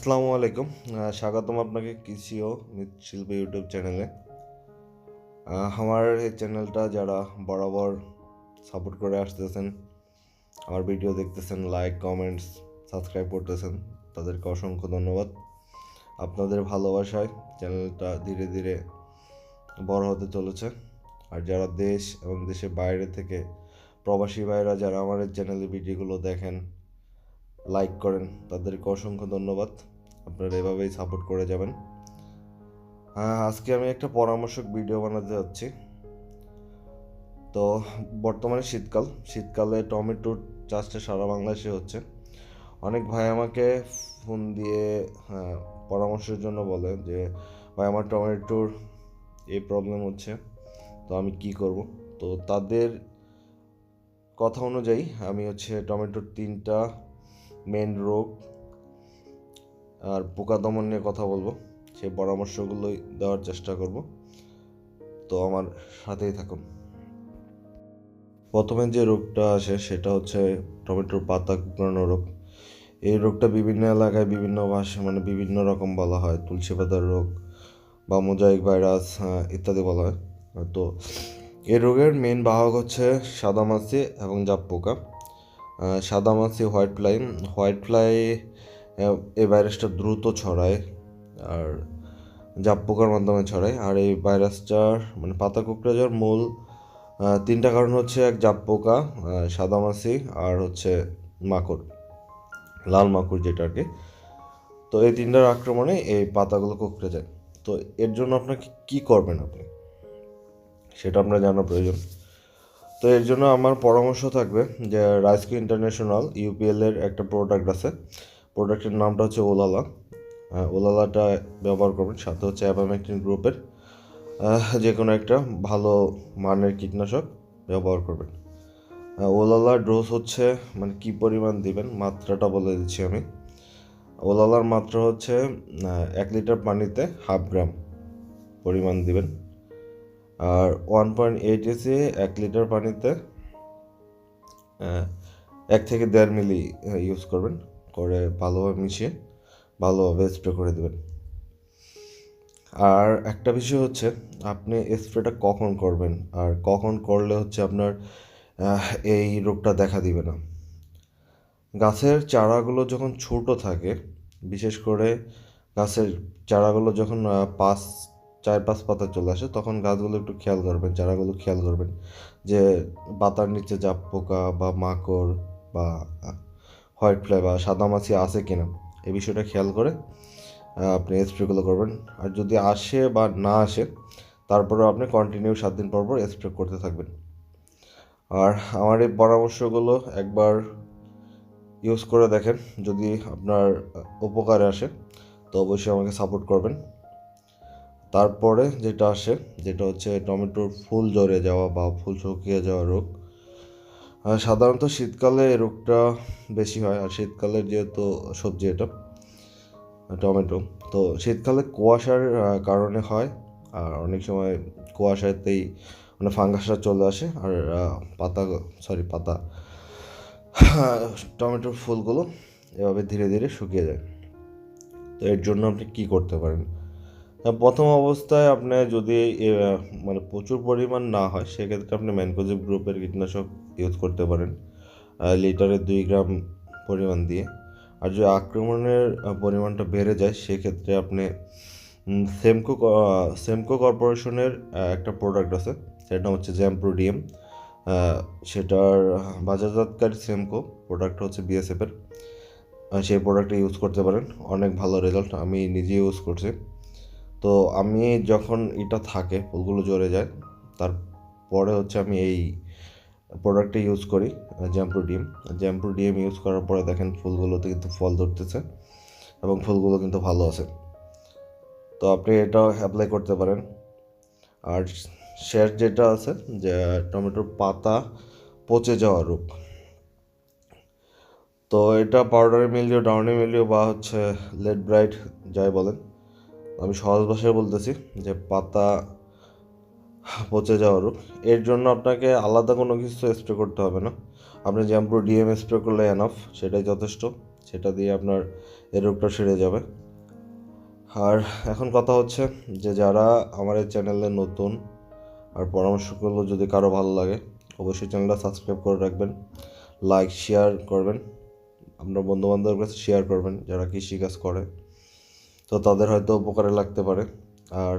আসসালামু আলাইকুম। স্বাগতম আপনাকে কৃষি ও মৃৎশিল্প ইউটিউব চ্যানেলে। আমার এই চ্যানেলটা যারা বরাবর সাপোর্ট করে আসতেছেন, আমার ভিডিও দেখতেছেন লাইক কমেন্টস সাবস্ক্রাইব করতেছেন, তাদেরকে অসংখ্য ধন্যবাদ। আপনাদের ভালোবাসায় চ্যানেলটা ধীরে ধীরে বড় হতে চলেছে। আর যারা দেশ এবং দেশের বাইরে থেকে প্রবাসী ভাইরা যারা আমার এই চ্যানেলের ভিডিওগুলো দেখেন লাইক করেন, তাদেরকে অসংখ্য ধন্যবাদ। আপনারা এভাবেই সাপোর্ট করে যাবেন। আহ, আজকে আমি একটা পরামর্শক ভিডিও বানাতে যাচ্ছি। তো বর্তমানে শীতকাল। শীতকালে টমেটোর চাষটা সারা বাংলাদেশে হচ্ছে। অনেক ভাই আমাকে ফোন দিয়ে আহ, পরামর্শের জন্য বলে যে ভাই আমার টমেটোর এই প্রবলেম হচ্ছে তো আমি কি করব? তো তাদের কথা অনুযায়ী আমি হচ্ছে টমেটোর তিনটা মেন রোগ আর পোকা দমন নিয়ে কথা বলব। সেই পরামর্শগুলোই দেওয়ার চেষ্টা করব। তো আমার সাথেই থাকুন। প্রথমে যে রোগটা আসে সেটা হচ্ছে টমেটোর পাতা কুকড়ানো রোগ। এই রোগটা বিভিন্ন এলাকায় বিভিন্ন ভাষা মানে বিভিন্ন রকম বলা হয়। তুলসী পাতার রোগ বা মোজাইক ভাইরাস ইত্যাদি বলা হয়। তো এই রোগের মেন বাহক হচ্ছে সাদামাছি এবং জাপ পোকা আহ, সাদামাছি হোয়াইট ফ্লাই হোয়াইট ফ্লাই এই ভাইরাসটা দ্রুত ছড়ায় আর জাপ পোকার মাধ্যমে ছড়ায়। আর এই ভাইরাসটার মানে পাতা কুকড়ে যাওয়ার মূল তিনটা কারণ হচ্ছে এক জাপ পোকা সাদামাছি আর হচ্ছে মাকড়, লাল মাকড় যেটা আর কি তো এই তিনটার আক্রমণে এই পাতাগুলো কুকড়ে যায়। তো এর জন্য আপনাকে কি করবেন আপনি? সেটা আপনার জানা প্রয়োজন। তো এর জন্য আমার পরামর্শ থাকবে যে রাইসকো ইন্টারন্যাশনাল ইউপিএলের একটা প্রোডাক্ট আছে। প্রোডাক্টের নামটা হচ্ছে ওলালা। ওলালাটা ব্যবহার করবেন। সাথে হচ্ছে অ্যাবামেকটিন গ্রুপের যে কোনো একটা ভালো মানের কীটনাশক ব্যবহার করবেন। ওলালার ডোজ হচ্ছে মানে কি পরিমাণ দিবেন, মাত্রাটা বলে দিচ্ছি আমি। ওলালার মাত্রা হচ্ছে এক লিটার পানিতে হাফ গ্রাম পরিমাণ দিবেন। আর ওয়ান পয়েন্ট এইট এসি এক লিটার পানিতে এক থেকে দেড় মিলি ইউজ করবেন। করে ভালোভাবে মিশিয়ে ভালোভাবে স্প্রে করে দেবেন। আর একটা বিষয় হচ্ছে, আপনি স্প্রেটা কখন করবেন? আর কখন করলে হচ্ছে আপনার এই রোগটা দেখা দিবে না? গাছের চারাগুলো যখন ছোট থাকে, বিশেষ করে গাছের চারাগুলো যখন পাঁচ, চার, পাঁচ পাতা চলে আসে, তখন গাছগুলো একটু খেয়াল করবেন, চারাগুলো খেয়াল করবেন যে পাতার নিচে জাপ পোকা বা মাকড় বা হোয়াইট ফ্লাই বা সাদামাছি আছে কিনা, এই বিষয়টা খেয়াল করে আপনি স্প্রেগুলো করবেন। আর যদি আসে বা না আসে, তারপরেও আপনি কন্টিনিউ সাত দিন পর পর স্প্রে করতে থাকবেন। আর আমার এই পরামর্শগুলো একবার ইউজ করে দেখেন, যদি আপনার উপকারে আসে, তো অবশ্যই আমাকে সাপোর্ট করবেন। তারপরে যেটা আসে, যেটা হচ্ছে টমেটোর ফুল ঝরে যাওয়া বা ফুল শুকিয়ে যাওয়া রোগ সাধারণত শীতকালে রোগটা বেশি হয়, আর শীতকালের যেহেতু সবজি এটা টমেটো, তো শীতকালে কুয়াশার কারণে হয়, আর অনেক সময় কুয়াশাতেই মানে ফাঙ্গাসটা চলে আসে, আর পাতা সরি পাতা, টমেটোর ফুলগুলো এভাবে ধীরে ধীরে শুকিয়ে যায়। তো এর জন্য আপনি কি করতে পারেন? প্রথম অবস্থায় আপনি যদি মানে প্রচুর পরিমাণ না হয়, সেক্ষেত্রে আপনি ম্যানকোজিভ গ্রুপের কীটনাশক ইউজ করতে পারেন লিটারে দুই গ্রাম পরিমাণ দিয়ে। আর যদি আক্রমণের পরিমাণটা বেড়ে যায়, সেক্ষেত্রে আপনি সেমকো সেমকো কর্পোরেশনের একটা প্রোডাক্ট আছে, সেটা হচ্ছে জ্যাম্প্রোডিয়াম সেটার বাজারজাতকারী সেমকো প্রোডাক্ট হচ্ছে বিএসএফের সেই প্রোডাক্টটা ইউজ করতে পারেন, অনেক ভালো রেজাল্ট আমি নিজে ইউজ করছি। তো আমি যখন এটা থাকে, ফুলগুলো জ্বরে যায়, তারপরে হচ্ছে আমি এই প্রোডাক্টটা ইউজ করি জ্যাম্প্রোডিয়াম জ্যাম্প্রোডিয়াম ইউজ করার পরে দেখেন ফুলগুলোতে কিন্তু ফল ধরতেছে এবং ফুলগুলো কিন্তু ভালো আছে। তো আপনি এটা অ্যাপ্লাই করতে পারেন। আর শেষ যেটা আছে, যে টমেটোর পাতা পচে যাওয়া রোগ। তো এটা পাউডারে মিলিও ডাউনে মিলিও বা হচ্ছে লেড ব্রাইট যাই বলেন, আমি সহজ ভাষায় বলতেছি যে পাতা পচে যাওয়া রোগ এর জন্য আপনাকে আলাদা কোনো কিছু স্প্রে করতে হবে না। আপনি জ্যাম্প্রো ডিএম স্প্রে করলে এনাফ সেটাই যথেষ্ট। সেটা দিয়ে আপনার এই রোগটা সেরে যাবে। আর এখন কথা হচ্ছে যে যারা আমার এই চ্যানেলে নতুন আর পরামর্শগুলো যদি কারও ভালো লাগে, অবশ্যই চ্যানেলটা সাবস্ক্রাইব করে রাখবেন লাইক শেয়ার করবেন, আপনার বন্ধুবান্ধবের কাছে শেয়ার করবেন, যারা কৃষিকাজ করে। তো তাদের হয়তো উপকারে লাগতে পারে। আর